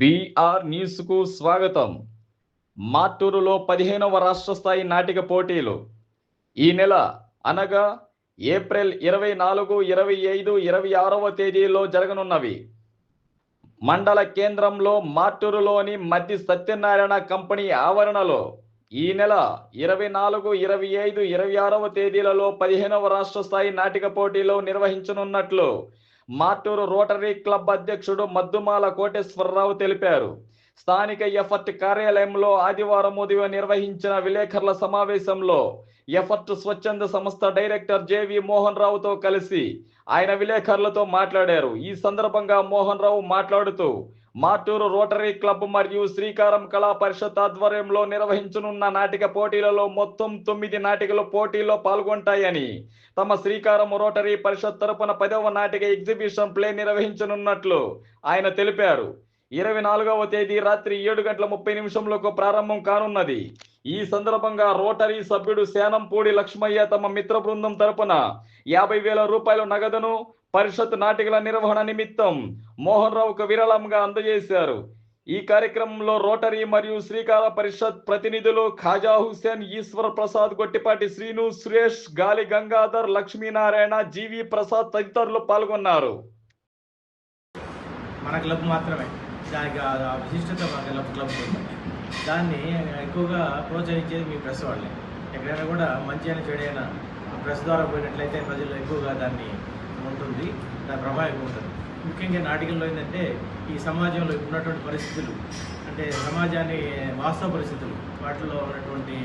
BR న్యూస్కు స్వాగతం. మాటూరులో పదిహేనవ రాష్ట్ర స్థాయి నాటిక పోటీలు. ఈ నెల అనగా ఏప్రిల్ ఇరవై నాలుగు ఇరవై ఐదు ఇరవై ఆరవ తేదీలో జరగనున్నవి. మండల కేంద్రంలో మాటూరులోని మద్ది సత్యనారాయణ కంపెనీ ఆవరణలో ఈ నెల ఇరవై నాలుగు ఇరవై ఐదు ఇరవై ఆరవ తేదీలలో పదిహేనవ రాష్ట్ర స్థాయి నాటిక పోటీలు నిర్వహించనున్నట్లు మాటూరు రోటరీ క్లబ్ అధ్యక్షుడు మద్దుమాల కోటేశ్వరరావు తెలిపారు. స్థానిక ఎఫర్ట్ కార్యాలయంలో ఆదివారం ఉదయం నిర్వహించిన విలేకరుల సమావేశంలో ఎఫర్ట్ స్వచ్ఛంద సంస్థ డైరెక్టర్ జేవి మోహన్ రావుతో కలిసి ఆయన విలేకరులతో మాట్లాడారు. ఈ సందర్భంగా మోహన్ రావు మాట్లాడుతూ మాటూరు రోటరీ క్లబ్ మరియు శ్రీకారం కళా పరిషత్ ఆధ్వర్యంలో నిర్వహించనున్న నాటిక పోటీలలో మొత్తం తొమ్మిది నాటికలు పోటీలో పాల్గొంటాయని తమ శ్రీకారం రోటరీ పరిషత్ తరపున పదవ నాటిక ఎగ్జిబిషన్ ప్లే నిర్వహించనున్నట్లు ఆయన తెలిపారు. ఇరవై నాలుగవ తేదీ రాత్రి ఏడు గంటల ముప్పై నిమిషంలోకి ప్రారంభం కానున్నది. ఈ సందర్భంగా రోటరీ సభ్యుడు శానంపూడి లక్ష్మయ్య తమ మిత్ర బృందం తరపున యాభై వేల రూపాయల నగదును పరిషత్ నాటికల నిర్వహణ నిమిత్తం మోహన్ రావుకు విరాళంగా అందజేశారు. ఈ కార్యక్రమంలో రోటరీ మరియు శ్రీకాళ పరిషత్ ప్రతినిధులు ఖాజా హుస్సేన్ ఈశ్వర్ ప్రసాద్ గొట్టిపాటి శ్రీను సురేష్ గాలి గంగాధర్ లక్ష్మీనారాయణ జీవి ప్రసాద్ తదితరులు పాల్గొన్నారు. మన క్లబ్ మాత్రమే. దానికి విశిష్టత మన క్లబ్ క్లబ్ దాన్ని ఎక్కువగా ప్రోత్సహించేది మీ ప్రెస్ వాళ్ళే. ఎక్కడైనా కూడా మంచి అయినా చెడైనా ప్రెస్ ద్వారా పోయినట్లయితే ప్రజలు ఎక్కువగా దాన్ని ఉంటుంది దాని ప్రభావం ఉంటుంది. ముఖ్యంగా నాటికల్లో ఏంటంటే ఈ సమాజంలో ఉన్నటువంటి పరిస్థితులు అంటే సమాజాన్ని వాస్తవ పరిస్థితులు వాటిలో ఉన్నటువంటి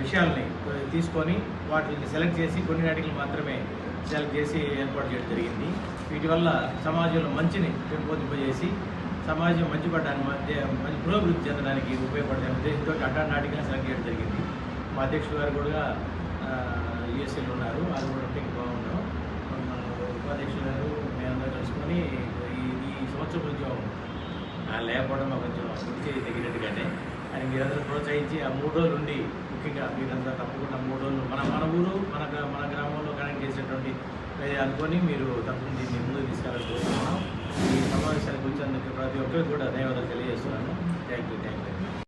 విషయాల్ని తీసుకొని వాటిని సెలెక్ట్ చేసి కొన్ని నాటికలు మాత్రమే సెలెక్ట్ చేసి ఏర్పాటు చేయడం జరిగింది. వీటి వల్ల సమాజంలో మంచిని పెంపొందింపజేసి సమాజం మంచి పడడానికి మధ్య మంచి పురోభివృద్ధి చెందడానికి ఉపయోగపడే ఉద్దేశంతో అడ్డా నాటికలను సెలెక్ట్ జరిగింది. మా అధ్యక్షుడు గారు కూడా యుఎస్ఏలో ఉన్నారు. అది కూడా ఉంటే ఇంకా బాగుంటాం. మన ఉపాధ్యక్షులు గారు మేమందరం కలుసుకొని ఈ ఈ సంవత్సరం కొంచెం లేకపోవడం కొంచెం వృత్తి తగినట్టుగానే అని మీరందరూ ప్రోత్సహించి ఆ మూడు రోజులు ఉండి ముఖ్యంగా మీరంతా తప్పకుండా మూడు రోజులు మన మన ఊరు మన మన గ్రామంలో కనెక్ట్ చేసేటువంటి అనుకొని మీరు తప్పకుండా దీన్ని ముందుకు తీసుకెళ్ళాలని కోరుతున్నాం ప్రతి ఒక్కరికి కూడా ధన్యవాదాలు తెలియజేస్తున్నాను. Thank you thank you